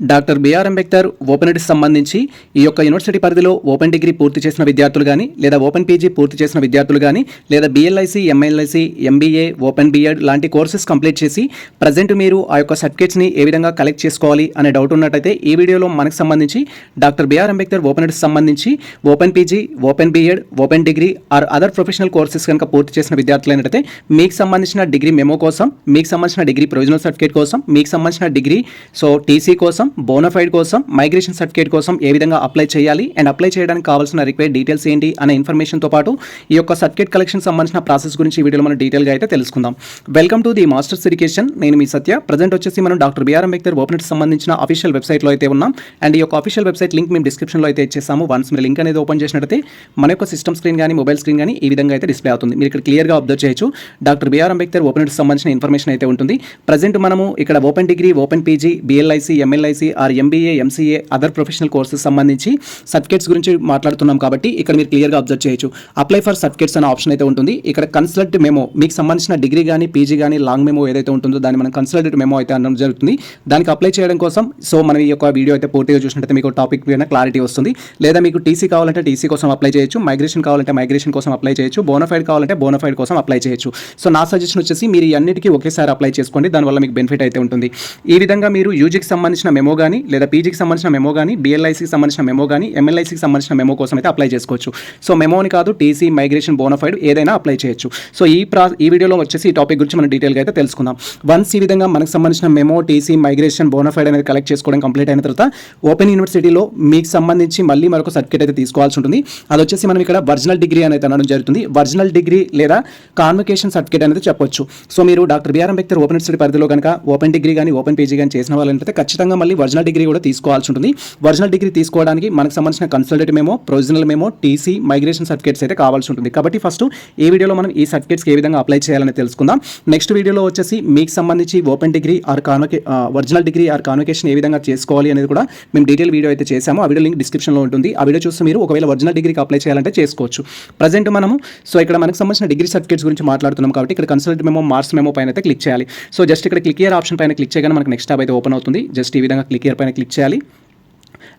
Doctor BR Ambedkar open ఎడ్కి సంబంధించి ఈ యొక్క యూనివర్సిటీ పరిధిలో ఓపెన్ డిగ్రీ పూర్తి చేసిన విద్యార్థులు కానీ లేదా ఓపెన్ పీజీ పూర్తి చేసిన విద్యార్థులు కానీ లేదా BLISC MLISC MBA open BEd లాంటి కోర్సెస్ కంప్లీట్ చేసి ప్రజెంట్ మీరు ఆ యొక్క సర్టిఫికేట్స్ని ఏ విధంగా కలెక్ట్ చేసుకోవాలి అనే డౌట్ ఉన్నట్టయితే ఈ వీడియోలో మనకు సంబంధించి డాక్టర్ బిఆర్ అంబేద్కర్ ఓపెన్ ఎడ్కి సంబంధించి open PG open BEd open degree or other professional courses కనుక పూర్తి చేసిన విద్యార్థులు మీకు సంబంధించిన డిగ్రీ మెమో కోసం మీకు సంబంధించిన డిగ్రీ ప్రొవిజనల్ సర్టిఫికేట్ కోసం మీకు సంబంధించిన డిగ్రీ సో టీసీ కోసం బోనఫైడ్ కోసం మైగ్రేషన్ సర్టిఫికేట్ కోసం ఏ విధంగా అప్లై చేయాలి అండ్ అప్లై చేయడానికి కావాల్సిన రిక్వైర్డ్ డీటెయిల్స్ ఏంటి అనే ఇన్ఫర్మేషన్తో పాటు ఈ యొక్క సర్టిఫికేట్ కలెక్షన్ సంబంధించిన ప్రాసెస్ గురించి ఈ వీడియోలో మనం డీటెయిల్గా అయితే తెలుసుకుందాం. Welcome to the masters education నేను మీ సత్య. ప్రజెంట్ వచ్చేసి మనం డాక్టర్ బిఆర్ అంబేద్కర్ ఓపెనెట్ సంబంధించిన అఫీషియల్ వెబ్సైట్లో అయితే ఉన్నాం. అండ్ ఈ యొక్క అఫీషియల్ వెబ్సైట్ లింక్ మేము డిస్క్రిప్షన్లో అయితే ఇచ్చేసాము. వన్స్ మీరు లింక్ అనేది ఓపెన్ చేసినట్టయితే మన యొక్క సిస్టమ్ స్క్రీన్ కానీ మొబైల్ స్క్రీన్ కానీ ఈ విధంగా అయితే డిస్ప్లే అవుతుంది. మీరు ఇక్కడ క్లియర్గా అబ్జర్వ్ చేయొచ్చు. డాక్టర్ బిఆర్ అంబేద్కర్ ఓపెన్ సంబంధించిన ఇన్ఫర్మేషన్ అయితే ఉంటుంది. ప్రజెంట్ మనము ఇక్కడ open degree open PG BLISC MLISC or MBA MCA other professional courses సంబంధించి సర్టిఫికేట్స్ గురించి మాట్లాడుతున్నాం కాబట్టి ఇక్కడ మీరు క్లియర్గా అబ్జర్వ్ చేయొచ్చు. అప్లై ఫర్ సర్టిఫికేట్స్ అనే ఆప్షన్ అయితే ఉంటుంది. ఇక్కడ కన్సల్ట్ మెమో మీకు సంబంధించిన డిగ్రీ కానీ పీజీ కానీ లాంగ్ మెమో ఏదైతే ఉంటుందో దాన్ని మనం కన్సల్టెడ్ మెమో అయితే అనడం జరుగుతుంది. దానికి అప్లై చేయడం కోసం సో మనం ఈ యొక్క వీడియో అయితే పూర్తిగా చూసినట్టయితే మీకు టాపిక్ మీద క్లారిటీ వస్తుంది. లేదా మీకు టీసీ కావాలంటే టీసీ కోసం అప్లై చేయొచ్చు. మైగ్రేషన్ కావాలంటే మైగ్రేషన్ కోసం అప్లై చేయొచ్చు. బోనఫైడ్ కావాలంటే బోనఫైడ్ కోసం అప్లై చేయొచ్చు. సో నా సజెషన్ వచ్చేసి మీరు ఈ అన్నిటికీ ఒకేసారి అప్లై చేసుకోండి. దానివల్ల మీకు బెనిఫిట్ అయితే ఉంటుంది. ఈ విధంగా మీరు యూజీకి సంబంధించిన మెమో కానీ లేదా పీజీకి సంబంధించిన మెమో కానీ బిఎల్ఐసికి సంబంధించిన మెమో కానీ ఎంఎల్ఐసికి సంబంధించిన మెమో కోసం అయితే అప్లై చేసుకోవచ్చు. సో మెమోని కాదు టీసీ మైగ్రేషన్ బోనఫైడ్ ఏదైనా అప్లై చేయొచ్చు. సో ఈ ప్రా ఈ వీడియోలో వచ్చేసి ఈ టాపిక్ గురించి మనం డీటెయిల్గా అయితే తెలుసుకుందాం. వన్స్ ఈ విధంగా మనకు సంబంధించిన మెమో టీసీ మైగ్రేషన్ బోనఫైడ్ అనేది కలెక్ట్ చేసుకోవడం కంప్లీట్ అయిన తర్వాత ఓపెన్ యూనివర్సిటీలో మీకు సంబంధించి మళ్ళీ మరొక సర్టిఫికేట్ అయితే తీసుకోవాల్సి ఉంటుంది. అది వచ్చేసి మనం ఇక్కడ వర్జినల్ డిగ్రీ అనేది అనడం జరుగుతుంది. వర్జినల్ డిగ్రీ లేదా కాన్వకేషన్ సర్టిఫికేట్ అనేది చెప్పొచ్చు. సో మీరు doctor BR Ambedkar open university పరిధిలో కనుక ఓపెన్ డిగ్రీ కానీ ఓపెన్ పీజీ కానీ చేసిన వాళ్ళంటే ఖచ్చితంగా మళ్ళీ వర్జినల్ డిగ్రీ కూడా తీసుకోవాల్సి ఉంటుంది. ఒరిజినల్ డిగ్రీ తీసుకోవడానికి మనకు సంబంధించిన consolidated memo provisional memo TC migration certificates అయితే కావాల్సి ఉంటుంది. కాబట్టి ఫస్ట్ ఈ వీడియోలో మనం ఈ సర్టిఫికేట్స్కి ఏ విధంగా అప్లై చేయాలని తెలుసుకుందాం. నెక్స్ట్ వీడియోలో వచ్చేసి మీకు సంబంధించి open degree or convocation original degree or convocation ఏ విధంగా చేసుకోవాలి అనేది కూడా మేము డీటెయిల్ వీడియో అయితే చేసాము ఆ వీడియో లింక్ డిస్క్రిప్షన్లో ఉంటుంది. ఆ వీడియో చూస్తే మీరు ఒకవేళ ఒరిజినల్ డిగ్రీకి అప్లై చేయాలంటే చేసుకోవచ్చు. ప్రజెంట్ మనము సో ఇక్కడ మనకు సంబంధించిన డిగ్రీ సర్టిఫికేట్స్ గురించి మాట్లాడుతున్నాం కాబట్టి ఇక్కడ కన్సల్ట్ మేమో మార్క్స్ మేమో పైన అయితే క్లిక్ చేయాలి. సో జస్ట్ ఇక్కడ క్లిక్ ఇయర్ ఆప్షన్ పైన క్లిక్ చేయగానే మనకు నెక్స్ట్ టాబ్ అయితే ఓపెన్ అవుతుంది. జస్ట్ ఈ విధంగా క్లిక్ ఇయర్ పైన క్లిక్ చేయాలి.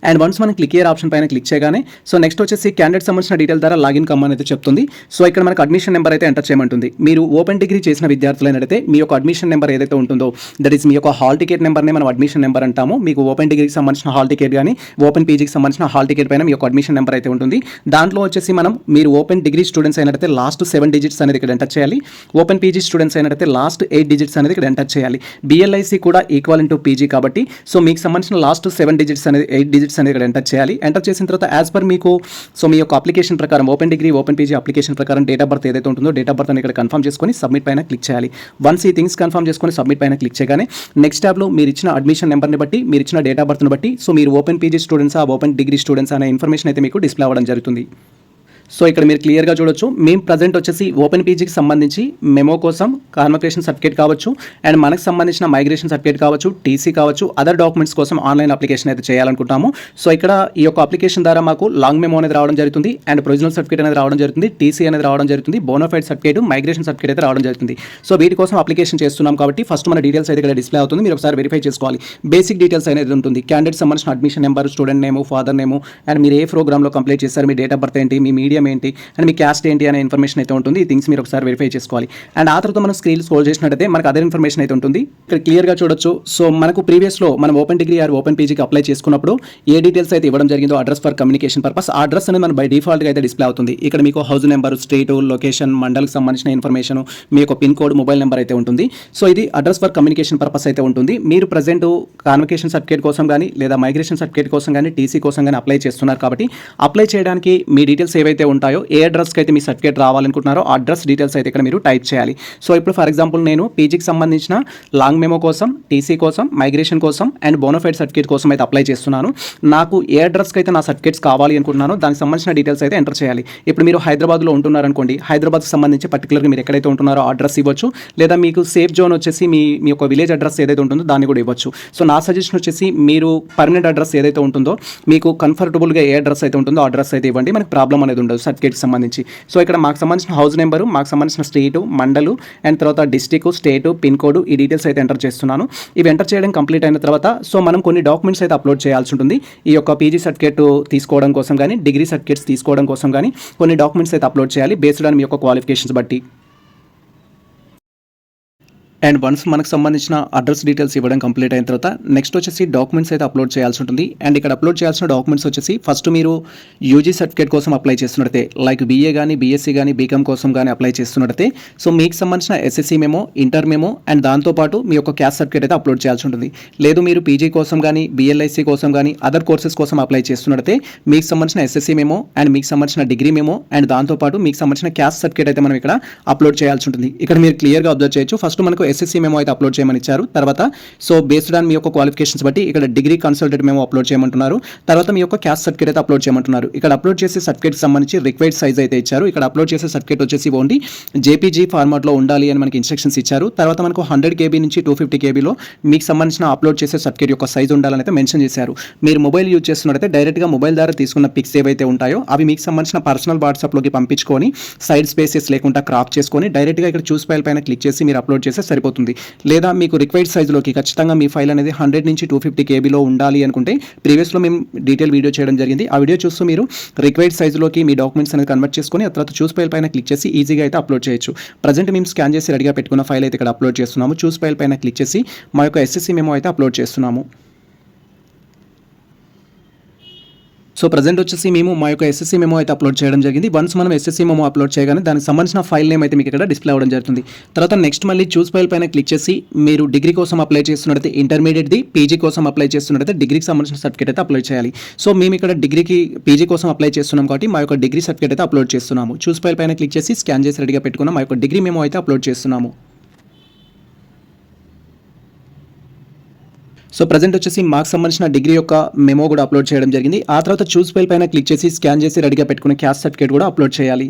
అండ్ వన్స్ మనం క్లిక్ ఇయర్ ఆప్షన్ పైన క్లిక్ చేయగానే సో నెక్స్ట్ వచ్చేసి క్యాండిడేట్ సంబంధించిన డీటెయిల్ ద్వారా లాగిన్ కమ్మని అయితే చెప్తుంది. సో ఇక్కడ మనకు అడ్మిషన్ నెంబర్ అయితే ఎంటర్ చేయమంటుంది. మీరు ఓపెన్ డిగ్రీ చేసిన విద్యార్థులైనైతే మీ యొక్క అడ్మిషన్ నెంబర్ ఏదైతే ఉంటుందో దట్ ఈస్ మీ యొక్క హాల్ టికెట్ నెంబర్నే మనం అడ్మిషన్ నెంబర్ అంటాము. మీకు ఓపెన్ డిగ్రీకి సంబంధించిన హాల్ టికెట్ కానీ ఓపెన్ పీజీకి సంబంధించిన హాల్ టికెట్ పైన మీ యొక్క అడ్మిషన్ నెంబర్ అయితే ఉంటుంది. దాంట్లో వచ్చేసి మనం మీరు ఓపెన్ డిగ్రీ స్టూడెంట్స్ అయినట్టు లాస్ట్ సెవెన్ డిజిట్స్ అనేది ఇక్కడ ఎంటర్ చేయాలి. ఓపెన్ పీజీ స్టూడెంట్స్ అయినట్టు లాస్ట్ ఎయిట్ డిజిట్స్ అనేది ఇక్కడ ఎంటర్ చేయాలి. బిఎల్ఐసి కూడా ఈక్వల్ ఇంటూ పీజీ కాబట్టి సో మీకు సంబంధించిన లాస్ట్ సెవెన్ డిజిట్స్ అనేది ఎయిట్ డిజిట్స్ అనేది ఇక్కడ ఎంటర్ చేయాలి. ఎంటర్ చేసిన తర్వాత యాజ్ పర్ మీకు సో మీ యొక్క అప్లికేషన్ ప్రకారం open degree open PG application ప్రకారం డేట్ ఆఫ్ బర్త్ ఏదైతే ఉంటుందో డేట్ ఆఫ్ బర్త్ అని ఇక్కడ కన్ఫర్మ్ చేసుకొని సబ్మిట్ పైన క్లిక్ చేయాలి. వన్స్ ఈ థింగ్స్ కన్ఫర్మ్ చేసుకొని సబ్మిట్ పైన క్లిక్ చేయగానే నెక్స్ట్ ట్యాబ్లో మీరు ఇచ్చిన అడ్మిషన్ నెంబర్ని బట్టి మీరు ఇచ్చిన డేట్ ఆఫ్ బర్త్ని బట్టి సో మీరు ఓపెన్ పీజీ స్టూడెంట్స్ ఆ ఓపెన్ డిగ్రీ స్టూడెంట్స్ అనే ఇన్ఫర్మేషన్ అయితే మీకు డిస్ప్లే అవ్వడం జరుగుతుంది. సో ఇక్కడ మీరు క్లియర్గా చూడొచ్చు. మేము ప్రజెంట్ వచ్చేసి ఓపెన్ పీజీకి సంబంధించి మెమో కోసం కాన్వకేషన్ సర్టిఫికేట్ కావచ్చు. అండ్ మనకు సంబంధించిన మైగ్రేషన్ సర్టిఫికేట్ కావచ్చు టీసీ కావచ్చు అదర్ డాక్యుమెంట్స్ కోసం ఆన్లైన్ అప్లికేషన్ అయితే చేయాలనుకుంటాము సో ఇక్కడ ఈ యొక్క అప్లికేషన్ ద్వారా మాకు లాంగ్ మెమో అనేది రావడం జరుగుతుంది. అండ్ ప్రొవిజనల్ సర్టిఫికేట్ అనేది రావడం జరుగుతుంది. టీసీ అనేది రావడం జరుగుతుంది. బోనోఫైడ్ సర్టిఫికేట్ మైగ్రేషన్ సర్టిఫికేట్ అయితే రావడం జరుగుతుంది. సో వీటి కోసం అప్లికేషన్ చేస్తున్నాం కాబట్టి ఫస్ట్ మన డీటెయిల్స్ అయితే ఇక్కడ డిస్ప్లే అవుతుంది. మీరు ఒకసారి వెరిఫై చేసుకోవాలి. బేసిక్ డీటెయిల్స్ అనేది ఉంటుంది. క్యాండిడేట్ సంబంధించిన admission number student name father name and మీరు ఏ ప్రోగ్రామ్లో కంప్లీట్ చేస్తారు మీ డేట్ ఆఫ్ బర్త్ ఏంటి మీ మీడియా ఏంటి? అండ్ మీ క్యాస్ట్ ఏంటి అనే ఇన్ఫర్మేషన్ అయితే ఉంటుంది. ఈ థింగ్స్ మీరు ఒకసారి వెరిఫై చేసుకోవాలి. అండ్ ఆ తర్వాత మనం స్క్రీన్ స్క్రోల్ చేసినట్టయితే మనకు అదర్ ఇన్ఫర్మేషన్ అయితే ఉంటుంది. ఇక్కడ క్లియర్గా చూడొచ్చు. సో మనకు ప్రీవియస్లో మనం ఓపెన్ డిగ్రీ ఆర్ ఓపెన్ పీజీకి అప్లై చేసుకున్నప్పుడు ఏ డీటెయిల్స్ అయితే ఇవ్వడం జరిగిందో అడ్రస్ ఫర్ కమ్యూనికేషన్ పర్పస్ ఆ అడ్రస్ అనేది మనం బై డిఫాల్ట్గా అయితే డిస్ప్లే అవుతుంది. ఇక్కడ మీకు హౌస్ నెంబర్ స్టేట్ లొకేషన్ మండల్కి సంబంధించిన ఇన్ఫర్మేషన్ మీ యొక్క పిన్ కోడ్ మొబైల్ నెంబర్ అయితే ఉంటుంది. సో ఇది అడ్రస్ ఫర్ కమ్యూనికేషన్ పర్పస్ అయితే ఉంటుంది. మీరు ప్రజెంట్ కాన్వకేషన్ సర్టిఫికేట్ కోసం కానీ లేదా మైగ్రేషన్ సర్టిఫికేట్ కోసం కానీ టీసీ కోసం కానీ అప్లై చేస్తున్నారు కాబట్టి అప్లై చేయడానికి మీ డీటెయిల్స్ ఏవైతే ఉంటాయో ఏ అడ్రస్కి అయితే మీ సర్టిఫికేట్ రావాలనుకుంటున్నారో ఆ అడ్రస్ డీటెయిల్స్ అయితే ఇక్కడ మీరు టైప్ చేయాలి. సో ఇప్పుడు ఫర్ ఎగ్జాంపుల్ నేను పీజీకి సంబంధించిన లాంగ్ మెమో కోసం టీసీ కోసం మైగ్రేషన్ కోసం అండ్ బోనోఫైడ్ సర్టిఫికేట్ కోసం అయితే అప్లై చేస్తున్నాను. నాకు ఏ అడ్రస్కి అయితే నా సర్టిఫికేట్స్ కావాలి అనుకుంటున్నానో దానికి సంబంధించిన డీటెయిల్స్ అయితే ఎంటర్ చేయాలి. ఇప్పుడు మీరు హైదరాబాద్లో ఉంటున్నారనుకోండి హైదరాబాద్కి సంబంధించి పర్టికులర్గా మీరు ఎక్కడైతే ఉంటున్నారో అడ్రస్ ఇవ్వచ్చు. లేదా మీకు సేఫ్ జోన్ వచ్చేసి మీ మీ యొక్క విలేజ్ అడ్రస్ ఏదైతే ఉంటుందో దాన్ని కూడా ఇవ్వచ్చు. సో నా సజెషన్ వచ్చేసి మీరు పర్మనెంట్ అడ్రస్ ఏదైతే ఉంటుందో మీకు కంఫర్టబుల్గా ఏ అడ్రస్ అయితే ఉంటుందో ఆ అడ్రస్ అయితే ఇవ్వండి. మనకి ప్రాబ్లం అనేది ఉండదు. చేస్తున్నాడు సర్టిఫికేట్కి సంబంధించి. సో ఇక్కడ మాకు సంబంధించిన హౌస్ నెంబరు మాకు సంబంధించిన స్ట్రీటు మండలు అండ్ తర్వాత డిస్టిక్ స్టేటు పిన్ కోడ్ ఈ డీటెయిల్స్ అయితే ఎంటర్ చేస్తున్నాను. ఇవి ఎంటర్ చేయడం కంప్లీట్ అయిన తర్వాత సో మనం కొన్ని డాక్యుమెంట్స్ అయితే అప్లోడ్ చేయాల్సి ఉంటుంది. ఈ యొక్క పీజీ సర్టిఫికేట్ తీసుకోవడం కోసం కానీ డిగ్రీ సర్టిఫికేట్స్ తీసుకోవడం కోసం కానీ కొన్ని డాక్యుమెంట్స్ అయితే అప్లోడ్ చేయాలి బేస్డ్ ఆన్ మీ యొక్క క్వాలిఫికేషన్స్ బట్టి. అండ్ వన్స్ మనకు సంబంధించిన అడ్రస్ డీటెయిల్స్ ఇవ్వడం కంప్లీట్ అయిన తర్వాత నెక్స్ట్ వచ్చేసి డాక్యుమెంట్స్ అయితే అప్లోడ్ చేయాల్సి ఉంటుంది. అండ్ ఇక్కడ అప్లోడ్ చేయాల్సిన డాక్యుమెంట్స్ వచ్చేసి ఫస్ట్ మీరు యూజీ సర్టిఫికేట్ కోసం అప్లై చేస్తున్నట్టే లైక్ బీఏ కానీ బీఎస్సీ కానీ బీకామ్ కోసం కానీ అప్లై చేస్తున్నట్టే సో మీకు సంబంధించిన SSC memo inter memo and దాంతోపాటు మీ యొక్క క్యాస్ట్ సర్టిఫికేట్ అయితే అప్లోడ్ చేయాల్సి ఉంటుంది. లేదు మీరు పీజీ కోసం కానీ బిఎల్ఐసి కోసం కానీ అదర్ కోర్సెస్ కోసం అప్లై చేస్తున్నట్టే మీకు సంబంధించిన ఎస్ఎస్సీ మేమో అండ్ మీకు సంబంధించిన డిగ్రీ మేమో అండ్ దాంతోపాటు మీకు సంబంధించిన క్యాస్ట్ సర్టిఫికేట్ అయితే మనం ఇక్కడ అప్లోడ్ చేయాల్సి ఉంటుంది. ఇక్కడ మీరు క్లియర్గా అబ్జర్వ్ చేయొచ్చు. ఫస్ట్ మనకు ఎస్ఎస్సీ మేము అయితే అప్లోడ్ చేయమని ఇచ్చారు. తర్వాత సో బేస్డ్ ఆన్ మీ యొక్క క్వాలిఫికేషన్స్ బట్టి ఇక్కడ డిగ్రీ కన్సల్టెంట్ మేము అప్లోడ్ చేయమంటున్నారు. తర్వాత మీ యొక్క క్యాస్ట్ సర్టిఫికేట్ అయితే అప్లోడ్ చేయమంటున్నారు. ఇక్కడ అప్లోడ్ చేసే సర్టిఫికేట్ సంబంధించి రిక్వైర్డ్ సైజ్ అయితే ఇచ్చారు. ఇక్కడ అప్లోడ్ చేసే సర్టిఫికేట్ వచ్చేసి ఓన్లీ జేపీజీ ఫార్మాట్లో ఉండాలి అని మనకి ఇన్స్ట్రక్షన్స్ ఇచ్చారు. తర్వాత మనకు హండ్రెడ్ కేబీ నుంచి టూ ఫిఫ్టీ కేబీలో మీకు సంబంధించిన అప్లోడ్ చేసే సర్టిఫికేట్ యొక్క సైజ్ ఉండాలని అయితే మెన్షన్ చేశారు. మీరు మొబైల్ యూజ్ చేస్తున్నట్టయితే డైరెక్ట్గా మొబైల్ ద్వారా తీసుకున్న పిక్స్ ఏవైతే ఉంటాయో అవి మీకు సంబంధించిన పర్సనల్ వాట్సాప్లోకి పంపించుకొని సైడ్ స్పేసెస్ లేకుండా క్రాప్ చేసుకొని డైరెక్ట్గా ఇక్కడ చూస్ ఫైల్ పైన క్లిక్ చేసి మీరు అప్లోడ్ చేసే సరిపోతుంది. లేదా మీకు రిక్వైర్డ్ సైజులోకి ఖచ్చితంగా మీ ఫైల్ అనేది హండ్రెడ్ నుంచి టూ ఫిఫ్టీ కేబీలో ఉండాలి అనుకుంటే ప్రీవియస్లో మేము డీటెయిల్ వీడియో చేయడం జరిగింది. ఆ వీడియో చూస్తూ మీరు రిక్వైర్డ్ సైజులోకి మీ డాక్యుమెంట్స్ అనేది కన్వర్ట్ చేసుకొని ఆ తర్వాత చూస్ ఫైల్ పైన క్లిక్ చేసి ఈజీగా అయితే అప్లోడ్ చేయొచ్చు. ప్రజెంట్ మేము స్కాన్ చేసి రెడీగా పెట్టుకున్న ఫైల్ అయితే ఇక్కడ అప్లోడ్ చేస్తున్నాము. చూస్ ఫైల్ పైన క్లిక్ చేసి మా యొక్క ఎస్ఎస్సీ మేము అయితే అప్లోడ్ చేస్తున్నాము. సో ప్రజెంట్ వచ్చేసి మేము మా యొక్క ఎస్ఎస్సీ మెమో అయితే అప్లోడ్ చేయడం జరిగింది. వన్స్ మనం ఎస్ఎస్సీ మెమో అప్లోడ్ చేయగానే దానికి సంబంధించిన ఫైల్ నేమ్ అయితే మీకు ఇక్కడ డిస్ప్లే అవ్వడం జరుగుతుంది. తర్వాత నెక్స్ట్ మళ్ళీ చూస్ ఫైల్ పైన క్లిక్ చేసి మీరు డిగ్రీ కోసం అప్లై చేస్తున్నట్టయితే ఇంటర్మీడియట్ది పీజీ కోసం అప్లై చేస్తున్నట్టయితే డిగ్రీకి సంబంధించిన సర్టిఫికేట్ అయితే అప్లై చేయాలి. సో మేము ఇక్కడ డిగ్రీకి పీజీ కోసం అప్లై చేస్తున్నాం కాబట్టి మా యొక్క డిగ్రీ సర్టిఫికేట్ అయితే అప్లోడ్ చేస్తున్నాము. చూస్ ఫైల్ పైన క్లిక్ చేసి స్కాన్ చేసి రెడీగా పెట్టుకున్నాం మా యొక్క డిగ్రీ మేము అయితే అప్లోడ్ చేస్తున్నాము. సో ప్రజెంట్ వచ్చేసి మాకు సంబంధించిన డిగ్రీ యొక్క మెమో కూడా అప్లోడ్ చేయడం జరిగింది. ఆ తర్వాత చూస్ ఫైల్ పైన క్లిక్ చేసి స్కాన్ చేసి రెడీగా పెట్టుకునే క్యాస్ట్ సర్టిఫికేట్ కూడా అప్లోడ్ చేయాలి.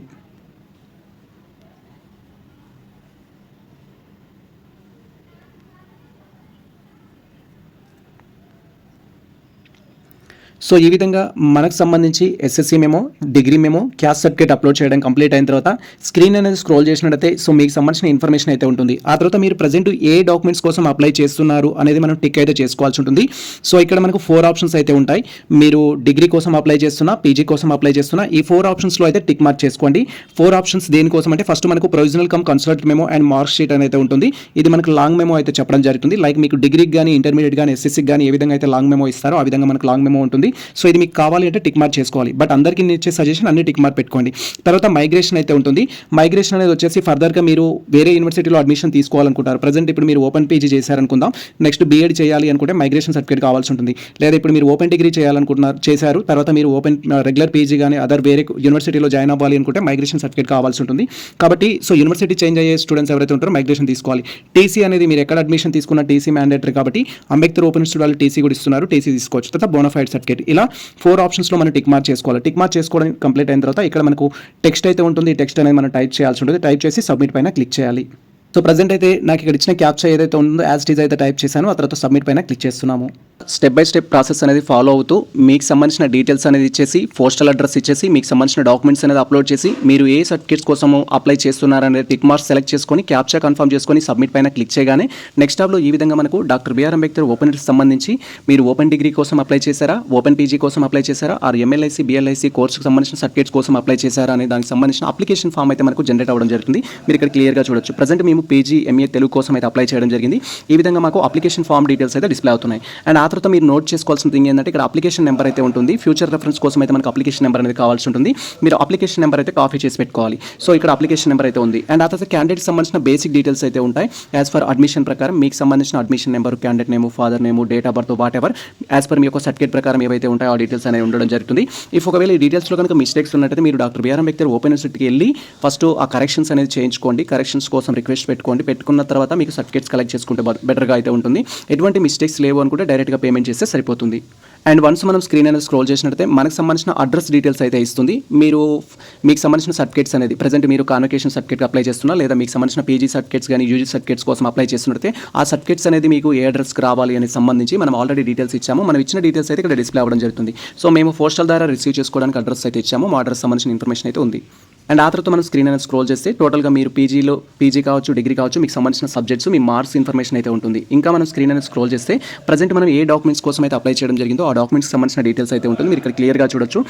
సో ఈ విధంగా మనకు సంబంధించి SSC memo degree memo caste certificate upload చేయడం కంప్లీట్ అయిన తర్వాత స్క్రీన్ అనేది స్క్రోల్ చేసినట్టయితే సో మీకు సంబంధించిన ఇన్ఫర్మేషన్ అయితే ఉంటుంది. ఆ తర్వాత మీరు ప్రజెంట్ ఏ డాక్యుమెంట్స్ కోసం అప్లై చేస్తున్నారు అనేది మనం టిక్ అయితే చేసుకోవాల్సి ఉంటుంది. సో ఇక్కడ మనకు ఫోర్ ఆప్షన్స్ అయితే ఉంటాయి. మీరు డిగ్రీ కోసం అప్లై చేస్తున్నా పీజీ కోసం అప్లై చేస్తున్నా ఈ ఫోర్ ఆప్షన్స్లో అయితే టిక్ మార్క్ చేసుకోండి. ఫోర్ ఆప్షన్స్ దేనికోసం అంటే ఫస్ట్ మనకు provisional cum consolidated memo and mark sheet అనేది ఉంటుంది. ఇది మనకు లాంగ్ మెమో అయితే చెప్పడం జరుగుతుంది. లైక్ మీకు డిగ్రీకి కానీ ఇంటర్మీడియట్ కానీ ఎస్ఎస్సీకి కానీ ఏ విధంగా అయితే లాంగ్ మెమో ఇస్తారో ఆ విధంగా మనకు లాంగ్ మెమో ఉంటుంది. సో ఇది మీకు కావాలి అంటే టిక్ మార్క్ చేసుకోవాలి. బట్ అందరికీ నేను ఇచ్చే సజెషన్ అన్ని టిక్ మార్క్ పెట్టుకోండి. తర్వాత మైగ్రేషన్ అయితే ఉంటుంది. మైగ్రేషన్ అనేది వచ్చేసి ఫర్దర్గా మీరు వేరే యూనివర్సిటీలో అడ్మిషన్ తీసుకోవాలనుకుంటారు. ప్రజెంట్ ఇప్పుడు మీరు ఓపెన్ పీజీ చేశారనుకుందాం. నెక్స్ట్ బీఎడ్ చేయాలి అనుకుంటే మైగ్రేషన్ సర్టిఫికేట్ కావాల్సి ఉంటుంది. లేదా ఇప్పుడు మీరు ఓపెన్ డిగ్రీ చేయాలనుకుంటున్నారు చేశారు. తర్వాత మీరు ఓపెన్ రెగ్యులర్ పీజీ కానీ అదర్ వేరే యూనివర్సిటీలో జాయిన్ అవ్వాలి అనుకుంటే మైగ్రేషన్ సర్టిఫికేట్ కావాల్సి ఉంటుంది. కాబట్టి సో యూనివర్సిటీ చేంజ్ అయ్యే స్టూడెంట్స్ ఎవరైతే ఉంటారో మైగ్రేషన్ తీసుకోవాలి. టీసీ అనేది మీరు ఎక్కడ అడ్మిషన్ తీసుకున్న టీసీ మ్యాండేటరీ కాబట్టి అంబేద్కర్ ఓపెన్ స్టూడెంట్ టీసీ కూడా ఇస్తున్నారు. టీసీ తీసుకోవచ్చు. తర్వాత బోనఫైడ్ సర్టిఫికేట్ ఇలా ఫోర్ ఆప్షన్స్లో మనం టిక్ మార్క్ చేసుకోవాలి. టిక్ మార్క్ చేసుకోవడం కంప్లీట్ అయిన తర్వాత ఇక్కడ మనకు టెక్స్ట్ అయితే ఉంటుంది. ఈ టెక్స్ట్ అనేది మనం టైప్ చేయాల్సి ఉంటుంది. టైప్ చేసి సబ్మిట్ పైన క్లిక్ చేయాలి. సో ప్రజెంట్ అయితే నాకు ఇక్కడ ఇచ్చిన క్యాప్చర్ ఏదైతే ఉందో యాజ్ టీజ్ అయితే టైప్ చేశాను ఆ తర్వాత సబ్మిట్ పైన క్లిక్ చేస్తున్నాము. స్టెప్ బై స్టెప్ ప్రాసెస్ అనేది ఫాలో అవుతూ మీకు సంబంధించిన డీటెయిల్స్ అనేది ఇచ్చేసి పోస్టల్ అడ్రస్ ఇచ్చేసి మీకు సంబంధించిన డాక్యుమెంట్స్ అనేది అప్లోడ్ చేసి మీరు ఏ సర్టిఫికేట్స్ కోసము అప్లై చేస్తున్నారనేది టిక్ మార్క్స్ సెలెక్ట్ చేసుకొని క్యాప్చర్ కన్ఫర్మ్ చేసుకొని సబ్మిట్ పైన క్లిక్ చేయగానే నెక్స్ట్ టాబ్లో ఈ విధంగా మనకు డాక్టర్ బిఆర్ అంబేద్కర్ ఓపెన్ సంబంధించి మీరు ఓపెన్ డిగ్రీ కోసం అప్లై చేశారా ఓపెన్ పీజీ కోసం అప్లై చేశారా ఆర్ ఎంఎల్ఐసి బిఎల్ఐసి కోర్సుకు సంబంధించిన సర్టిఫికేట్స్ కోసం అప్లై చేశారా అనే దానికి సంబంధించిన అప్లికేషన్ ఫామ్ అయితే మనకు జనరేట్ అవ్వడం జరుగుతుంది. మీరు ఇక్కడ క్లియర్గా చూడొచ్చు. ప్రజెంట్ మేము పీజీ ఎంఏ తెలుగు కోసం అయితే అప్లై చేయడం జరిగింది. ఈ విధంగా మాకు అప్లికేషన్ ఫామ్ డీటెయిల్స్ అయితే డిస్ప్లే అవుతున్నాయి. అండ్ ఆ తర్వాత మీరు నోట్ చేసుకోవాల్సిన థింగ్ ఏంటంటే ఇక్కడ అప్లికేషన్ నెంబర్ అయితే ఉంటుంది. ఫ్యూచర్ రెఫరెన్స్ కోసం అయితే మనకు అప్లికేషన్ నెంబర్ అనేది కావాల్సి ఉంటుంది. మీరు అప్లికేషన్ నెంబర్ అయితే కాపీ చేసి పెట్టుకోవాలి. సో ఇక్కడ అప్లికేషన్ నెంబర్ అయితే ఉంది. అండ్ ఆ తర్వాత క్యాండిడేట్ సంబంధించిన బేసిక్ డీటెయిల్స్ అయితే ఉంటాయి. యాజ్ ఫర్ అడ్మిషన్ ప్రకారం మీకు సంబంధించిన admission number candidate name father name date of birth whatever as per మీ యొక్క సర్టిఫికేట్ ప్రకారం ఏవైతే ఉంటాయో ఆ డీటెయిల్స్ అనేవి ఉండడం జరుగుతుంది. ఇఫ్ ఒకవేళ ఈ డీటెయిల్స్లో కనుక మిస్టేక్స్ ఉన్నట్టయితే మీరు డాక్టర్ బిఆర్ అంబేద్కర్ ఓపెన్ యూనివర్సిటీకి వెళ్ళి ఫస్ట్ ఆ కరెక్షన్స్ అనేది చేయించుకోండి. కరెక్షన్స్ కోసం రిక్వెస్ట్ పెట్టుకోండి. పెట్టుకున్న తర్వాత మీకు సర్టిఫికేట్స్ కలెక్ట్ చేసుకుంటే బెటర్గా అయితే ఉంటుంది. ఎటువంటి మిస్టేక్స్ లేవు అనుకుంటే డైరెక్ట్గా పేమెంట్ చేస్తే సరిపోతుంది. అండ్ వన్స్ మనం స్క్రీన్ అనేది స్క్రోల్ చేసినట్టయితే మనకు సంబంధించిన అడ్రస్ డీటెయిల్స్ అయితే ఇస్తుంది. మీరు మీకు సంబంధించిన సర్టిఫికేట్స్ అనేది ప్రజెంట్ మీరు కాన్వకేషన్ సర్టిఫికేట్ అప్లై చేస్తున్నా లేదా మీకు సంబంధించిన పీజీ సర్టిఫికేట్స్ కానీ యూజీ సర్టిఫికేట్స్ కోసం అప్లై చేస్తున్నట్టే ఆ సర్టిఫికేట్స్ అనేది మీకు ఏ అడ్రస్కి రావాలి అని సంబంధించి మనం ఆల్రెడీ డీటెయిల్స్ ఇచ్చాము. మనం ఇచ్చిన డీటెయిల్స్ అయితే ఇక్కడ డిస్ప్లే అవ్వడం జరుగుతుంది. సో మేము పోస్టల్ ద్వారా రిసీవ్ చేసుకోవడానికి అడ్రస్ అయితే ఇచ్చాము. మా అడ్రస్ సంబంధించిన ఇన్ఫర్మేషన్ అయితే ఉంది. అండ్ ఆ తర్వాత మనం స్క్రీన్ అనేది స్క్రోల్ చేస్తే టోటల్గా మీరు పీజీలో పీజీ కావచ్చు డిగ్రీ కావచ్చు మీకు సంబంధించిన సబ్జెక్ట్స్ మీ మార్క్స్ ఇన్ఫర్మేషన్ అయితే ఉంటుంది. ఇంకా మనం స్క్రీన్ అనేది స్క్రోల్ చేస్తే ప్రజెంట్ మనం ఏ డాక్యుమెంట్స్ కోసం అయితే అప్లై చేయడం జరిగిందో ఆ డాక్యుమెంట్స్ సంబంధించిన డీటెయిల్స్ అయితే ఉంటుంది. మీరు ఇక్కడ క్లియర్గా చూడొచ్చు.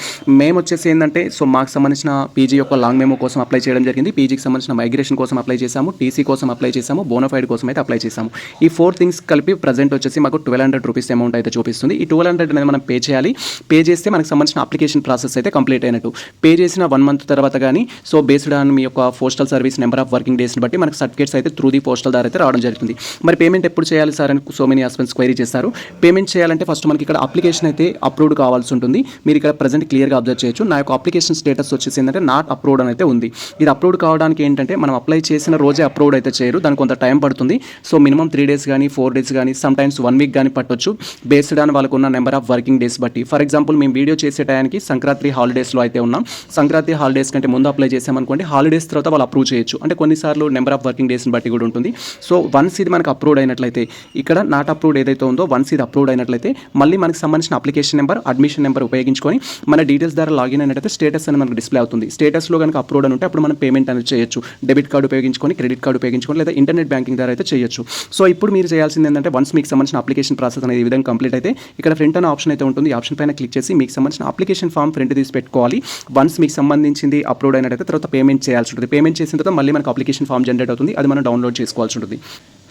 మేము వచ్చేసి ఏంటంటే సో మాకు సంబంధించిన పీజీ యొక్క లాంగ్ మెమో కోసం అప్లై చేయడం జరిగింది. పీజీకి సంబంధించిన మైగ్రేషన్ కోసం అప్లై చేశాము. టీసీ కోసం అప్లై చేశాము. బోనఫైడ్ కోసం అయితే అప్లై చేశాము. ఈ ఫోర్ థింగ్స్ కలిపి ప్రజెంట్ వచ్చేసి మాకు ట్వెల్వ్ హండ్రెడ్ రూపీస్ అమౌంట్ అయితే చూపిస్తుంది. ఈ ట్వెల్వ్ హండ్రెడ్ అనేది మనం పే చేయాలి. పే చేస్తే మనకు సంబంధించిన అప్లికేషన్ ప్రాసెస్ అయితే కంప్లీట్ అయినట్టు. పే చేసిన వన్ మంత్ తర్వాత కానీ సో బేస్డ్ ఆన్ మీ యొక్క postal service number of working డేస్ని బట్టి మనకు సర్టిఫికేట్స్ అయితే త్రూ ది పోస్టల్ ద్వారా అయితే రావడం జరుగుతుంది. మరి పేమెంట్ ఎప్పుడు చేయాలి సార్ అని సో మెనీ హస్బెండ్స్ క్వైరీ చేస్తారు. పేమెంట్ చేయాలంటే ఫస్ట్ మనకి ఇక్కడ అప్లికేషన్ అయితే అప్రూవ్డ్ కావాల్సి ఉంటుంది. మీరు ఇక్కడ ప్రజెంట్ క్లియర్గా అబ్జర్వ్ చేయొచ్చు. నా యొక్క అప్లికేషన్ స్టేటస్ వచ్చేసి ఏంటంటే నాట్ అప్రూవ్డ్ అని అయితే ఉంది. ఇది అప్రూవ్డ్ కావడానికి ఏంటంటే మనం అప్లై చేసిన రోజే అప్రూవ్డ్ అయితే చేయరు. దానికి కొంత టైం పడుతుంది. సో మినిమం త్రీ డేస్ కానీ ఫోర్ డేస్ కానీ సమ్ టైమ్స్ వన్ వీక్ కానీ పట్టొచ్చు. బేస్డ్ ఆన్ వాళ్ళకు ఉన్న నెంబర్ ఆఫ్ వర్కింగ్ డేస్ బట్టి. ఫర్ ఎగ్జాంపుల్ మేము వీడియో చేసే టయానికి సంక్రాంతి హాలిడేస్లో అయితే ఉన్నాం. సంక్రాంతి హాలిడేస్ కంటే ముందు అప్లై చేసామనుకోండి హాలిడేస్ తర్వాత వాళ్ళు అప్రూవ్ చేయొచ్చు. అంటే కొన్నిసార్లు నెంబర్ ఆఫ్ వర్కింగ్ డేస్ని బట్టి కూడా ఉంటుంది. సో వన్స్ ఇది మనకు అప్రూవ్డ్ అయినట్లయితే ఇక్కడ నాట్ అప్రూవ్డ్ ఏదైతే ఉందో వన్స్ ఇది అప్రూవ్డ్ అయినట్లయితే మళ్ళీ మనకు సంబంధించిన అప్లికేషన్ నెంబర్ అడ్మిషన్ నెంబర్ ఉపయోగించుకొని మన డీటెయిల్స్ ద్వారా లాగిన్ అయినట్లయితే స్టేటస్ అని మనకు డిస్ప్లే అవుతుంది. స్టేటస్లో కనుక అప్రూవ్డ్ అని ఉంటే అప్పుడు మనం పేమెంట్ అనేది చేయొచ్చు. డెబిట్ కార్డు ఉపయోగించుకొని క్రెడిట్ కార్డు ఉపయోగించుకొని లేదా ఇంటర్నెట్ బ్యాంకింగ్ ద్వారా అయితే చేయొచ్చు. సో ఇప్పుడు మీరు చేయాల్సింది ఏంటంటే వన్స్ మీకు సంబంధించిన అప్లికేషన్ ప్రాసెస్ అనేది ఈ విధంగా కంప్లీట్ అయితే ఇక్కడ ఫ్రంట్ అనే ఆప్షన్ అయితే ఉంటుంది. ఆప్షన్ పైన క్లిక్ చేసి మీకు సంబంధించిన అప్లికేషన్ ఫామ్ ఫ్రంట్ తీసి పెట్టుకోవాలి. వన్స్ మీకు సంబంధించింది అప్రూవ్డ్ అయినట్టయితే తర్వాత పేమెంట్ చేయాల్సి ఉంటుంది. పేమెంట్ చేసిన తర్వాత మళ్ళీ మనకు అప్లికేషన్ ఫామ్ జనరేట్ అవుతుంది. అది మనం డౌన్లోడ్ చేసుకోవాల్సి ఉంటుంది.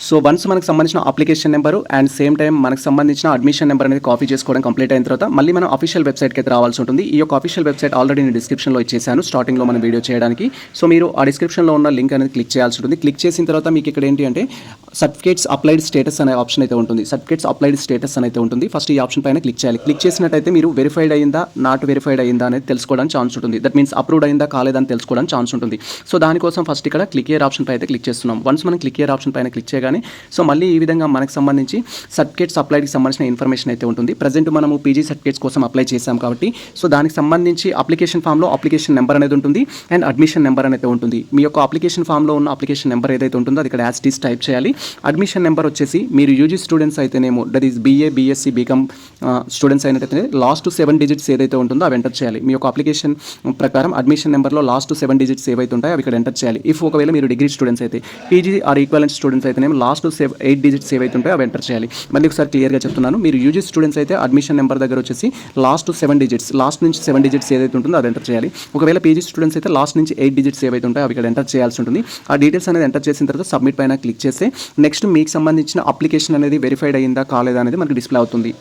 సో వన్స్ మనకు సంబంధించిన application number and same time మనకు సంబంధించిన అడ్మిషన్ నెంబర్ అనేది కాపీ చేసుకోవడం కంప్లీట్ అయిన తర్వాత మళ్ళీ మనం అఫీషియల్ వెబ్సైట్కి అయితే రావాల్సి ఉంటుంది. ఈ యొక్క అఫీషియల్ వెబ్సైట్ ఆల్రెడీ నేను డిస్క్రిప్షన్లో ఇచ్చేసాను. స్టార్టింగ్లో మనం వీడియో చేయడానికి. సో మీరు ఆ డిస్క్రిప్షన్లో ఉన్న లింక్ అనేది క్లిక్ చేయాల్సి ఉంటుంది. క్లిక్ చేసిన తర్వాత మీకు ఇక్కడ ఏంటి అంటే సర్టిఫికేట్స్ అప్లైడ్ స్టేటస్ అనే ఆప్షన్ అయితే ఉంటుంది. సర్టిఫికేట్స్ అప్లైడ్ స్టేటస్ అనేది అయితే ఉంటుంది. ఫస్ట్ ఈ ఆప్షన్ పైన క్లిక్ చేయాలి. క్లిక్ చేసినట్టయితే మీరు వెరిఫైడ్ అయిందా నాట్ వెరిఫైడ్ అయిందా అనేది తెలుసుకోవడానికి ఛాన్స్ ఉంటుంది. దట్ మీన్స్ అప్రూవ్డ్ అయిందా అని తెలుసుకోవడానికి ఛాన్స్ ఉంటుంది. సో దానికోసం ఫస్ట్ ఇక్కడ క్లిక్ ఇయర్ ఆప్షన్ పై అయితే క్లిక్ చేస్తున్నాం. వన్స్ మనం క్లిక్ ఇయర్ ఆప్షన్ పైన క్లిక్ చేయగానే సో మళ్ళీ ఈ విధంగా మనకు సంబంధించి సర్టిఫికేట్స్ సప్లైకి సంబంధించిన ఇన్ఫర్మేషన్ అయితే ఉంటుంది. ప్రజెంట్ మనము పీజీ సర్టిఫికేట్స్ కోసం అప్లై చేసాం కాబట్టి సో దానికి సంబంధించి అప్లికేషన్ ఫామ్లో అప్లికేషన్ నెంబర్ అనేది ఉంటుంది అండ్ అడ్మిషన్ నెంబర్ అనేది ఉంటుంది. మీ యొక్క అప్లికేషన్ ఫామ్లో ఉన్న అప్లికేషన్ నెంబర్ ఏదైతే ఉంటుందో అది ఇక్కడ యాస్టీస్ టైప్ చేయాలి. అడ్మిషన్ నెంబర్ వచ్చేసి మీరు యూజీ స్టూడెంట్స్ అయితేనేమో that is BA BSc BCom students అయినట్టయితే లాస్ట్ సెవెన్ డిజిట్స్ ఏదైతే ఉంటుందో అవి ఎంటర్ చేయాలి. మీ యొక్క అప్లికేషన్ ప్రకారం అడ్మిషన్ నెంబర్లో లాస్ట్ సెవెన్ డిజిట్స్ ఏవైతే ఉంటాయో అవి ఇక్కడ ఎంటర్ చేయాలి. ఇఫ్ ఒకవేళ మీరు డిగ్రీ స్టూడెంట్స్ అయితే పీజీ ఆర్ ఈక్వలెంట్ స్టూడెంట్స్ అయితేనేమో లాస్ట్ సెవ్ ఎయిట్ డిజిట్స్ ఏవైతే ఉంటాయో అవి ఎంటర్ చేయాలి. మళ్ళీ ఒకసారి క్లియర్గా చెప్తున్నాను మీరు యూజీ స్టూడెంట్స్ అయితే అడ్మిషన్ నెంబర్ దగ్గర వచ్చేసి లాస్ట్ సెవెన్ డిజిట్స్ లాస్ట్ నుంచి సెవెన్ డిజిట్స్ ఏదైతే ఉంటుందో అది ఎంటర్ చేయాలి. ఒకవేళ పీజీ స్టూడెంట్స్ అయితే లాస్ట్ నుంచి ఎయిట్ డిజిట్స్ ఏవైతే ఉంటాయో అవి ఇక్కడ ఎంటర్ చేయాల్సి ఉంటుంది. ఆ డీటెయిల్స్ అనేది ఎంటర్ చేసిన తర్వాత సబ్మిట్ పైన క్లిక్ చేస్తే నెక్స్ట్ మీకు సంబంధించిన అప్లికేషన్ అనేది వెరిఫైడ్ అయిందా కాలేదా అనేది మనకి డిస్ప్లే అవుతుంది.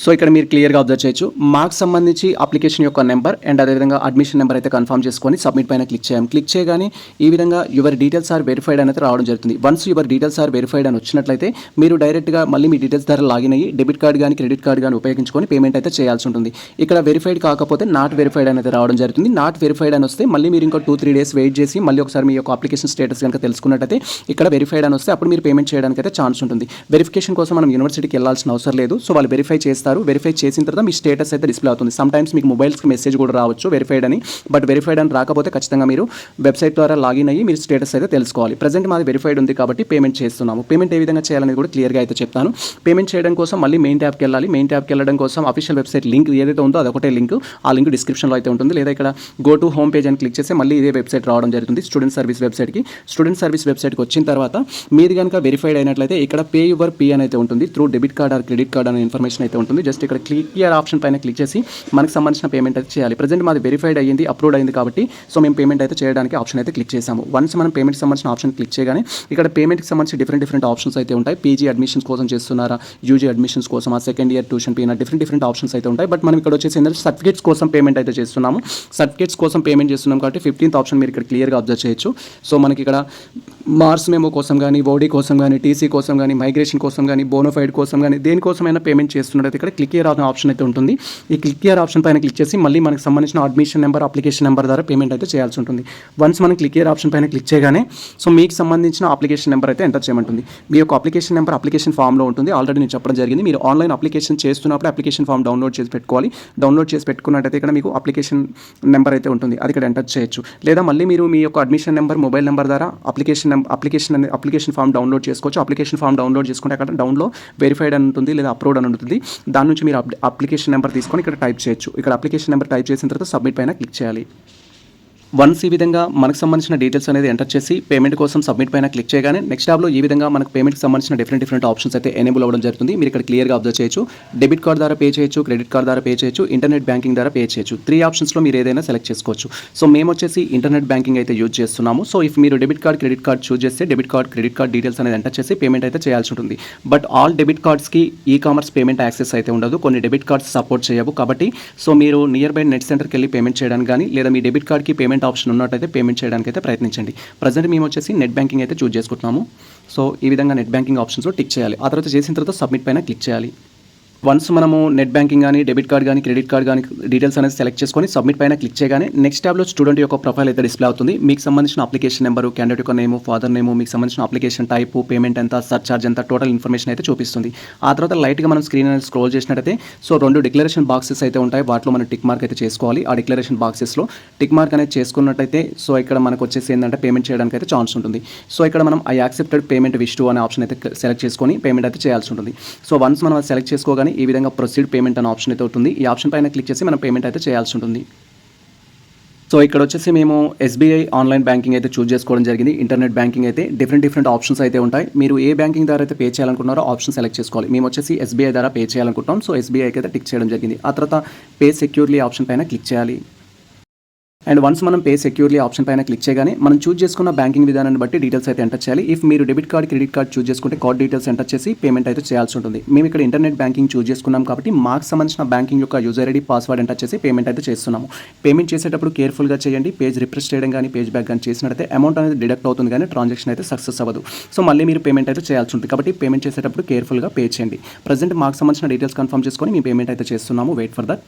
సో ఇక్కడ మీరు క్లియర్గా అబ్జర్వ్ చేయొచ్చు. మార్క్స్ సంబంధించి అప్లికేషన్ యొక్క నెంబర్ అండ్ అదేవిధంగా అడ్మిషన్ నెంబర్ అయితే కన్ఫర్మ్ చేసుకొని సబ్మిట్ పైన క్లిక్ చేయం క్లిక్ చేయగానే ఈ విధంగా యువర్ డీటెయిల్స్ ఆర్ వెరిఫైడ్ అనేది రావడం జరుగుతుంది. Once your details are verified అని వచ్చినట్లయితే మీరు డైరెక్ట్గా మళ్ళీ మీ డీటెయిల్స్ ద్వారా లాగిన్ అయ్యి డెబిట్ కార్డ్ కానీ క్రెడిట్ కార్డ్ కానీ ఉపయోగించుకొని పేమెంట్ అయితే చేయాల్సి ఉంటుంది. ఇక్కడ వెరిఫైడ్ కాకపోతే నాట్ వెరిఫైడ్ అనేది రావడం జరుగుతుంది. నాట్ వెరిఫైడ్ అని వస్తే మళ్ళీ మీరు ఇంకో టూ త్రీ డేస్ వెయిట్ చేసి మళ్ళీ ఒకసారి మీ యొక్క అప్లికేషన్ స్టేటస్ కనుక తెలుసుకున్నట్టయితే ఇక్కడ వెరిఫైడ్ అని వస్తే అప్పుడు మీరు పేమెంట్ చేయడానికి అయితే ఛాన్స్ ఉంటుంది. వెరిఫికేషన్ కోసం మనం యూనివర్సిటీకి వెళ్ళాల్సిన అవసరం లేదు. సో వాళ్ళు వెరిఫై చేసి చేస్తారు. వెరిఫై చేసిన తర్వాత మీ స్టేటస్ అయితే డిస్ప్లే అవుతుంది. సమ్ టైమ్స్ మీకు మొబైల్స్కి మెసేజ్ కూడా రావచ్చు వెరిఫైడ్ అని. బట్ వెరిఫైడ్ అని రాకపోతే ఖచ్చితంగా మీరు వెబ్సైట్ ద్వారా లాగిన్ అయ్యి మీరు స్టేటస్ అయితే తెలుసుకోవాలి. ప్రజెంట్ మాది వెరిఫైడ్ ఉంది కాబట్టి పేమెంట్ చేస్తున్నాము. పేమెంట్ ఏ విధంగా చేయాలనేది కూడా క్లియర్గా అయితే చెప్తాను. పేమెంట్ చేయడం కోసం మళ్ళీ మెయిన్ ట్యాబ్కి వెళ్ళాలి. మెయిన్ ట్యాబ్కి వెళ్ళడం కోసం అఫీషియల్ వెబ్సైట్ లింక్ ఏదైతే ఉందో అదొకటే లింక్ ఆ లింక్ డిస్క్రిప్షన్లో అయితే ఉంటుంది. లేదా ఇక్కడ గో టు హోమ్ పేజ్ అని క్లిక్ చేస్తే మళ్ళీ ఇదే వెబ్సైట్ రావడం జరుగుతుంది. స్టూడెంట్ సర్వీస్ వెబ్సైట్కి స్టూడెంట్ సర్వీస్ వెబ్సైట్కి వచ్చిన తర్వాత మీది కనుక వెరిఫైడ్ అయినట్లయితే ఇక్కడ పే యువర్ పీ అని అయితే ఉంటుంది. Through debit card or credit card అనే ఇన్ఫర్మేషన్ అయితే ఉంటుంది. జస్ట్ ఇక్కడ క్లిక్ ఆప్షన్ పైన క్లిక్ చేసి మనకు సంబంధించిన పేమెంట్ అయితే చేయాలి. ప్రజెంట్ మాది వెరిఫైడ్ అయ్యింది అప్రూవ్ అయింది కాబట్టి సో మేము పేమెంట్ అయితే చేయడానికి ఆప్షన్ అయితే క్లిక్ చేసాము వన్స్ మనం పేమెంట్ సంబంధించిన ఆప్షన్ క్లిక్ చేయగానే ఇక్కడ పేమెంట్కి సంబంధించి డిఫరెంట్ డిఫరెంట్ ఆప్షన్స్ అయితే ఉంటాయి. పీజీ అడ్మిషన్స్ కోసం చేస్తున్నారా యూజీ అడ్మిషన్స్ కోసం ఆ సెకండ్ ఇయర్ ట్యూషన్ పైన డిఫరెంట్ డిఫరెంట్ ఆప్షన్స్ అయితే ఉంటాయి. బట్ మనం ఇక్కడ వచ్చేసి ఏంటంటే సర్టిఫికేట్స్ కోసం పేమెంట్ అయితే చేస్తున్నాము. సర్టిఫికేట్స్ కోసం పేమెంట్ చేస్తున్నాం కాబట్టి ఫిఫ్టీన్త్ ఆప్షన్ మీరు ఇక్కడ క్లియర్గా అబ్జర్వ్ చేయొచ్చు. సో మనకి ఇక్కడ మార్స్ మెమో కోసం కానీ ఓడీ కోసం కానీ టీసీ కోసం కానీ మైగ్రేషన్ కోసం కానీ బోనోఫైడ్ కోసం కానీ దేనికోసమైనా పేమెంట్ చేస్తున్నట్టు ఇక్కడ క్లిక్ ఇయర్ అనే ఆప్షన్ అయితే ఉంటుంది. ఈ క్లిక్ ఇయర్ ఆప్షన్ పైన క్లిక్ చేసి మళ్ళీ మనకు సంబంధించిన అడ్మిషన్ నెంబర్ అప్లికేషన్ నెంబర్ ద్వారా పేమెంట్ అయితే చేయాల్సి ఉంటుంది. వన్స్ మనం క్లిక్ ఇయర్ ఆప్షన్ పైన క్లిక్ చేయగానే సో మీకు సంబంధించిన అప్లికేషన్ నెంబర్ అయితే ఎంటర్ చేయమంటుంది. మీ యొక్క అప్లికేషన్ నెంబర్ అప్లికేషన్ ఫామ్లో ఉంటుంది. ఆల్రెడీ నేను చెప్పడం జరిగింది. మీరు ఆన్లైన్ అప్లికేషన్ చేస్తున్నప్పుడు అప్లికేషన్ ఫామ్ డౌన్లోడ్ చేసి పెట్టుకోవాలి. డౌన్లోడ్ చేసి పెట్టుకున్నట్టయితే ఇక్కడ మీకు అప్లికేషన్ నెంబర్ అయితే ఉంటుంది. అది ఇక్కడ ఎంటర్ చేయొచ్చు. లేదా మళ్ళీ మీరు మీ యొక్క అడ్మిషన్ నెంబర్ మొబైల్ నెంబర్ ద్వారా అప్లికేషన్ అప్లికేషన్ అనేది అప్లికేషన్ ఫామ్ డౌన్లోడ్ చేసుకోవచ్చు. అప్లికేషన్ ఫామ్ డౌన్లోడ్ చేసుకుంటే అక్కడ డౌన్లో వెరిఫైడ్ అని ఉంటుంది లేదా అప్రూవ్డ్ అని ఉంటుంది. దాని నుంచి మీరు అప్- అప్లికేషన్ నెంబర్ తీసుకొని ఇక్కడ టైప్ చేయొచ్చు. ఇక్కడ అప్లికేషన్ నెంబర్ టైప్ చేసిన తర్వాత సబ్మిట్ పైన క్లిక్ చేయాలి. వన్స్ ఈ విధంగా మనకు సంబంధించిన డీటెయిల్స్ అనేది ఎంటర్ చేసి పేమెంట్ కోసం సబ్మిట్ పైన క్లిక్ చేయగానే నెక్స్ట్ ట్యాబ్లో ఈ విధంగా మనకు పేమెంట్కి సంబంధించిన డిఫరెంట్ డిఫరెంట్ ఆప్షన్స్ అయితే ఎనేబుల్ అవ్వడం జరుగుతుంది. మీరు ఇక్కడ క్లియర్గా అబ్జర్వ్ చేయొచ్చు. డెబిట్ కార్డ్ ద్వారా పే చేయొచ్చు క్రెడిట్ కార్డ్ ద్వారా పే చేయొచ్చు ఇంటర్నెట్ బ్యాంకింగ్ ద్వారా పే చేయొచ్చు. త్రీ ఆప్షన్స్లో మీరు ఏదైనా సెలెక్ట్ చేసుకోవచ్చు. సో మేము వచ్చేసి ఇంటర్నెట్ బ్యాంకింగ్ అయితే యూజ్ చేస్తున్నాము. సో ఇఫ్ మీరు debit card credit card choose చేస్తే debit card credit card details అనేది ఎంటర్ చేసి పేమెంట్ అయితే చేయాల్సి ఉంటుంది. But all debit కార్డ్స్కి e commerce payment access అయితే ఉండదు. కొన్ని డెబిట్ కార్డ్స్ సపోర్ట్ చేయవు కాబట్టి సో మీరు నియర్ బై నెట్ సెంటర్కి వెళ్ళి పేమెంట్ చేయడానికి కానీ లేదా మీ డెబిట్ కార్డ్కి పేమెంట్ ఆప్షన్ ఉన్నట్టయితే పేమెంట్ చేయడానికి అయితే ప్రయత్నించండి. ప్రజెంట్ మేము వచ్చేసి నెట్ బ్యాంకింగ్ అయితే చూస్ చేసుకుంటున్నాము. సో ఈ విధంగా నెట్ బ్యాంకింగ్ ఆప్షన్స్లో టిక్ చేయాలి. ఆ తర్వాత చేసిన తర్వాత సబ్మిట్ పైన క్లిక్ చేయాలి. వన్స్ మనము నెట్ బ్యాంకింగ్ కానీ డెబిట్ కార్డ్ కానీ క్రెడిట్ కార్డ్ కానీ డీటెయిల్స్ అనేది సెలెక్ట్ చేసుకొని సబ్మిట్ పైన క్లిక్ చేయగానే నెక్స్ట్ ట్యాబ్లో స్టూడెంట్ యొక్క ప్రొఫైల్ అయితే డిస్ప్లే అవుతుంది. మీకు సంబంధించిన అప్లికేషన్ నెంబరు క్యాండిడేట్ యొక్క నేమ్ ఫాదర్ నేమ్ మీకు సంబంధించిన అప్లికేషన్ టైపు పేమెంట్ ఎంత సర్ చార్జ్ ఎంత టోటల్ ఇన్ఫర్మేషన్ అయితే చూపిస్తుంది. ఆ తర్వాత లైట్గా మనం స్క్రీన్ అనేది స్క్రోల్ చేసినట్టయితే సో రెండు డిక్లరేషన్ బాక్సెస్ అయితే ఉంటాయి. వాటిలో మనం టిక్ మార్క్ అయితే చేసుకోవాలి. ఆ డిక్లరేషన్ బాక్సెస్లో టిక్ మార్క్ అనేది చేసుకున్నట్టయితే సో ఇక్కడ మనకు వచ్చేసి ఏంటంటే పేమెంట్ చేయడానికి అయితే ఛాన్స్ ఉంటుంది. సో ఇక్కడ మనం I accepted payment wish to అనే ఆప్షన్ అయితే సెలెక్ట్ చేసుకొని పేమెంట్ అయితే చేయాల్సి ఉంటుంది. సో వన్స్ మనం సెలెక్ట్ చేసుకోగానే ఈ విధంగా ప్రొసీడ్ పేమెంట్ అనే ఆప్షన్ అయితే ఉంటుంది. ఈ ఆప్షన్ పైన క్లిక్ చేసి మనం పేమెంట్ అయితే చేయాల్సి ఉంటుంది. సో ఇక్కడ వచ్చేసి మేము ఎస్బీఐ ఆన్లైన్ బ్యాంకింగ్ అయితే చూస్ చేసుకోవడం జరిగింది. ఇంటర్నెట్ బ్యాంకింగ్ అయితే డిఫరెంట్ డిఫరెంట్ ఆప్షన్స్ అయితే ఉంటాయి. మీరు ఏ బ్యాంకింగ్ ద్వారా అయితే పే చేయాలనుకున్నారో ఆప్షన్ సెలెక్ట్ చేసుకోవాలి. మేము వచ్చేసి ఎస్బీఐ ద్వారా పే చేయాలనుకుంటాం సో ఎస్బీఐకి అయితే టిక్ చేయడం జరిగింది. ఆ తర్వాత పే సెక్యూర్లీ ఆప్షన్ పైన క్లిక్ చేయాలి. అండ్ వన్స్ మనం పే సెక్యూర్లీ ఆప్షన్ పైన క్లిక్ చేయగానే మనం చూస్ చేసుకున్న బ్యాంకింగ్ విధానాన్ని బట్టి డీటెయిల్స్ అయితే ఎంటర్ చేయాలి. ఇఫ్ మీరు debit card credit card choose చేసుకుంటే కార్డ్ డీటెయిల్స్ ఎంటర్ చేసి పేమెంట్ అయితే చేయాల్సి ఉంటుంది. మేము ఇక్కడ ఇంటర్నెట్ బ్యాంకింగ్ చూస్ చేసుకున్నాం కాబట్టి మాకు సంబంధించిన బ్యాంకింగ్ యొక్క యూజర్ ఐడి పాస్వర్డ్ ఎంటర్ చేసి పేమెంట్ అయితే చేస్తున్నాము. పేమెంట్ చేసేటప్పుడు కేర్ఫుల్గా చేయండి. పేజ్ రిఫ్రెష్ చేయడం కానీ పేజ్ బ్యాక్ కానీ చేసినట్టయితే అమౌంట్ అనేది డిడక్ట్ అవుతుంది కానీ ట్రాన్సాక్షన్ అయితే సక్సెస్ అవ్వదు. సో మళ్ళీ మీరు పేమెంట్ అయితే చేయాల్సి ఉంటుంది. కాబట్టి పేమెంట్ చేసేటప్పుడు కేర్ఫుల్గా పే చేయండి. ప్రజెంట్ మాకు సంబంధించిన డీటెయిల్స్ కన్ఫర్మ్ చేసుకొని మీ పేమెంట్ అయితే చేస్తున్నాము. వెయిట్ ఫర్ దట్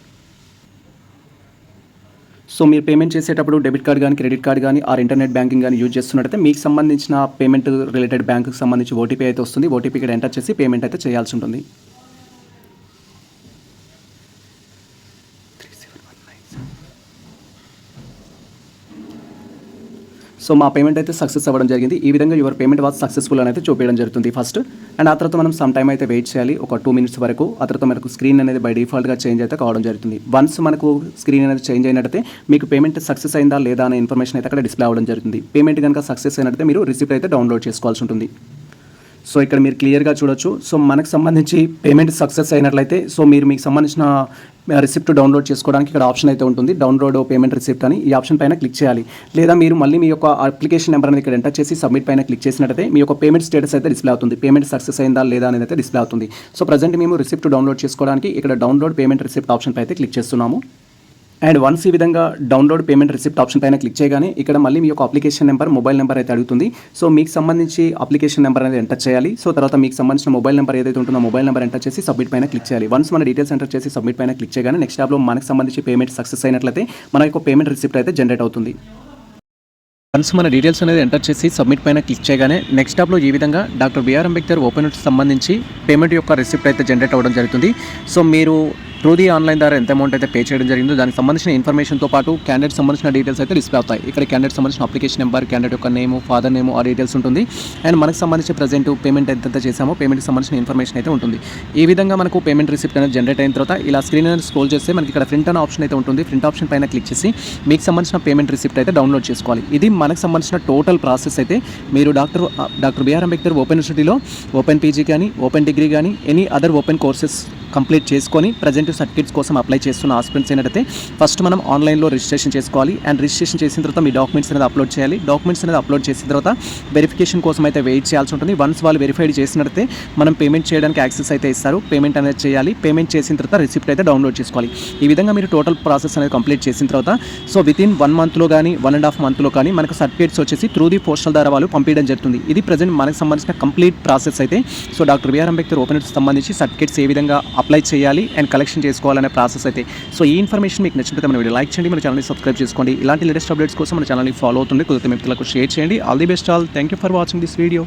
సో మీరు పేమెంట్ చేసేటప్పుడు డెబిట్ కార్డ్ కానీ క్రెడిట్ కార్డ్ కానీ ఆర్ ఇంటర్నెట్ బ్యాంకింగ్ కానీ యూజ్ చేస్తున్నట్టయితే మీకు సంబంధించిన పేమెంట్ రిలేటెడ్ బ్యాంకుకి సంబంధించి ఓటీపీ అయితే వస్తుంది. ఓటీపీ ఇక్కడ ఎంటర్ చేసి పేమెంట్ అయితే చేయాల్సి ఉంటుంది. సో మా పేమెంట్ అయితే సక్సెస్ అవ్వడం జరిగింది. ఈ విధంగా యువర్ పేమెంట్ వాజ్ సక్సెస్ఫుల్ అని అయితే చూపించడం జరుగుతుంది. ఫస్ట్ అండ్ ఆ తర్వాత మనం సమ్ టైం అయితే వెయిట్ చేయాలి. ఒక టూ మినిట్స్ వరకు. ఆ తర్వాత మనకు స్క్రీన్ అనేది బై డిఫాల్ట్గా చేంజ్ అయితే కావడం జరుగుతుంది. వన్స్ మనకు స్క్రీన్ అనేది చేంజ్ అయినట్టయితే మీకు పేమెంట్ సక్సెస్ అయిందా లేదా అనే ఇన్ఫర్మేషన్ అయితే అక్కడ డిస్ప్లే అవ్వడం జరుగుతుంది. పేమెంట్ కనుక సక్సెస్ అయినట్టయితే మీరు రిసిప్ట్ అయితే డౌన్లోడ్ చేసుకోవాల్సి ఉంటుంది. సో ఇక్కడ మీరు క్లియర్గా చూడొచ్చు. సో మనకు సంబంధించి పేమెంట్ సక్సెస్ అయినట్లయితే సో మీరు మీకు సంబంధించిన రిసిప్ట్ డౌన్లోడ్ చేసుకోవడానికి ఇక్కడ ఆప్షన్ అయితే ఉంటుంది. డౌన్లోడ్ పేమెంట్ రిసిప్ట్ అని ఈ ఆప్షన్ పైన క్లిక్ చేయాలి. లేదా మీరు మళ్ళీ మీ యొక్క అప్లికేషన్ నెంబర్ అనేది ఇక్కడ ఎంటర్ చేసి సబ్మిట్ పైన క్లిక్ చేసినట్టయితే మీ యొక్క పేమెంట్ స్టేటస్ అయితే డిస్ప్లే అవుతుంది. పేమెంట్ సక్సెస్ అయిందా లేదా అనేది అయితే డిస్ప్లే అవుతుంది. సో ప్రజెంట్ మేము రిసిప్ట్ డౌన్లోడ్ చేసుకోవడానికి ఇక్కడ డౌన్లోడ్ పేమెంట్ రిసిప్ట్ ఆప్షన్ పై అయితే క్లిక్ చేస్తున్నాము. అండ్ వన్స్ ఈ విధంగా డౌన్లోడ్ పేమెంట్ రిసిప్ట్ ఆప్షన్ పైన క్లిక్ చేయగానే ఇక్కడ మళ్ళీ మీ యొక్క అప్లికేషన్ నెంబర్ మొబైల్ నెంబర్ అయితే అడుగుతుంది. సో మీకు సంబంధించి అప్లికేషన్ నెంబర్ అనేది ఎంటర్ చేయాలి. సో తర్వాత మీకు సంబంధించిన మొబైల్ నెంబర్ ఏదైతే ఉంటుందో మొబైల్ నెంబర్ ఎంటర్ చేసి సబ్మిట్ పైన క్లిక్ చేయాలి. వన్స్ మన డీటెయిల్స్ ఎంటర్ చేసి సబ్మిట్ పైన క్లిక్ చేయగానే నెక్స్ట్ ట్యాబ్లో మనకు సంబంధించి పేమెంట్ సక్సెస్ అయినట్లయితే మన యొక్క పేమెంట్ రిసిప్ట్ అయితే జనరేట్ అవుతుంది. వన్స్ మన డీటెయిల్స్ అనేది ఎంటర్ చేసి సబ్మిట్ పైన క్లిక్ చేయగానే నెక్స్ట్ టాప్లో ఈ విధంగా doctor B R Ambedkar open సంబంధించి పేమెంట్ యొక్క రిసిప్ట్ అయితే జనరేట్ అవ్వడం జరుగుతుంది. సో మీరు త్రూ ది ఆన్లైన్ ద్వారా ఎంత అమౌంట్ అయితే పే చేయడం జరిగిందో దానికి సంబంధించిన ఇన్ఫర్మేషన్తో పాటు క్యాండిడేట్ సంబంధించిన డీటెయిల్స్ అయితే డిస్ప్లే అవుతాయి. ఇక్కడ క్యాండిడేట్ సంబంధించిన అప్లికేషన్ నెంబర్ క్యాండిడేట్ యొక్క నేమ్ ఫాదర్ నేమ్ ఆ డీటెయిల్స్ ఉంటుంది. అండ్ మనకు సంబంధించి ప్రజెంట్ పేమెంట్ ఎంత చేసామో పేమెంట్కి సంబంధించిన ఇన్ఫర్మేషన్ అయితే ఉంటుంది. ఈ విధంగా మనకు పేమెంట్ రిసిప్ట్ అనేది జనరేట్ అయిన తర్వాత ఇలా స్క్రీన్ అనేది స్క్రోల్ చేస్తే మనకి ఇక్కడ ప్రింట్ అనే ఆప్షన్ అయితే ఉంటుంది. ప్రింట్ ఆప్షన్ పైన క్లిక్ చేసి మీకు సంబంధించిన పేమెంట్ రిసిప్ట్ అయితే డౌన్లోడ్ చేసుకోవాలి. ఇది మనకు సంబంధించిన టోటల్ ప్రాసెస్ అయితే మీరు doctor doctor B R Ambedkar open యూనివర్సిటీలో ఓపెన్ పీజీ కానీ ఓపెన్ డిగ్రీ కానీ any other open courses complete చేసుకొని ప్రజెంట్ సర్టిఫికేట్స్ కోసం అప్లై చేస్తున్న ఆస్పిరెంట్స్ ఏంటంటే ఫస్ట్ మనం ఆన్లైన్లో రిజిస్ట్రేషన్ చేసుకోవాలి. అండ్ రిజిస్ట్రేషన్ చేసిన తర్వాత మీ డాక్యుమెంట్స్ అనేది అప్లోడ్ చేయాలి. డాక్యుమెంట్స్ అనేది అప్లోడ్ చేసిన తర్వాత వెరిఫికేషన్ కోసం అయితే వెయిట్ చేయాల్సి ఉంటుంది. వన్స్ వాళ్ళు వెరిఫైడ్ చేసినట్టే మనం పేమెంట్ చేయడానికి యాక్సెస్ అయితే ఇస్తారు. పేమెంట్ అనేది చేయాలి. పేమెంట్ చేసిన తర్వాత రిసిప్ట్ అయితే డౌన్లోడ్ చేసుకోవాలి. ఈ విధంగా మీరు టోటల్ ప్రాసెస్ అనేది కంప్లీట్ చేసిన తర్వాత సో విత్ ఇన్ వన్ మంత్లో కానీ వన్ అండ్ హాఫ్ మంత్లో కానీ మనకు సర్టిఫికేట్స్ వచ్చేసి త్రూ ది పోస్టల్ ద్వారా వాళ్ళు పంపించడం జరుగుతుంది. ఇది ప్రజెంట్ మనకు సంబంధించిన కంప్లీట్ ప్రాసెస్ అయితే. So doctor B R Ambedkar open సంబంధించి సర్టిఫికేట్స్ ఏ విధంగా అప్లై చేయాలి అండ్ కలెక్షన్ చేసుకోవాలనే ప్రాసెస్ అయితే. సో ఈ ఇన్ఫర్మేషన్ మీకు నచ్చినట్లయితే మన వీడియో లైక్ చేయండి మన ఛానల్ని సబ్స్క్రైబ్ చేసుకోండి. ఇలాంటి లేటెస్ట్ అప్డేట్స్ కోసం మన ఛానల్ని ఫాలో అవుతుంది కుదిరితే మిత్రులకు షేర్ చేయండి. All the best all. Thank you for watching this video.